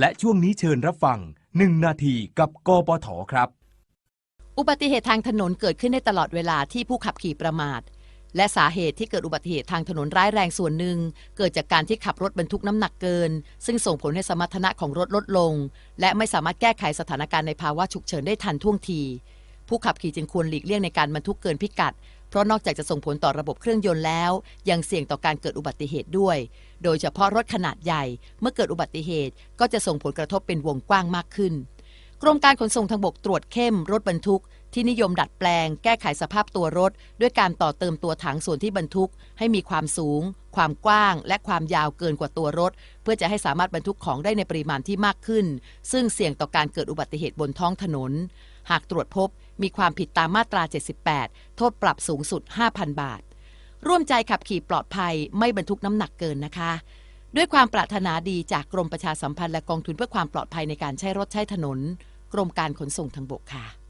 และช่วงนี้เชิญรับฟัง 1 นาทีกับกปทครับ อุบัติเหตุทางถนนเกิดขึ้นได้ตลอดเวลาที่ผู้ขับขี่ประมาท และสาเหตุที่เกิดอุบัติเหตุทางถนนร้ายแรงส่วนหนึ่ง เกิดจากการที่ขับรถบรรทุกน้ำหนักเกิน ซึ่งส่งผลให้สมรรถนะของรถลดลง และไม่สามารถแก้ไขสถานการณ์ในภาวะฉุกเฉินได้ทันท่วงที ผู้ขับขี่จึงควรหลีกเลี่ยงในการบรรทุกเกินพิกัด เพราะนอกจากจะส่งผลต่อระบบเครื่องยนต์แล้ว ยังเสี่ยงต่อการเกิดอุบัติเหตุด้วย โดยเฉพาะรถขนาดใหญ่ เมื่อเกิดอุบัติเหตุก็จะส่งผลกระทบเป็นวงกว้างมากขึ้น กรมการขนส่งทางบกตรวจเข้มรถบรรทุก ที่นิยมดัดแปลง แก้ไขสภาพตัวรถ ด้วยการต่อเติมตัวถังส่วนที่บรรทุก ให้มีความสูง ความกว้าง และความยาวเกินกว่าตัวรถ เพื่อจะให้สามารถบรรทุกของได้ในปริมาณที่มากขึ้น ซึ่งเสี่ยงต่อการเกิดอุบัติเหตุบนท้องถนน หากตรวจพบมีความผิดตามมาตรา 78 โทษปรับสูงสุด 5,000 บาท ร่วมใจขับขี่ปลอดภัยไม่บรรทุกน้ำหนักเกินนะคะด้วยความปรารถนาดีจากกรมประชาสัมพันธ์และกองทุนเพื่อความปลอดภัยในการใช้รถใช้ถนน กรมการขนส่งทางบกค่ะ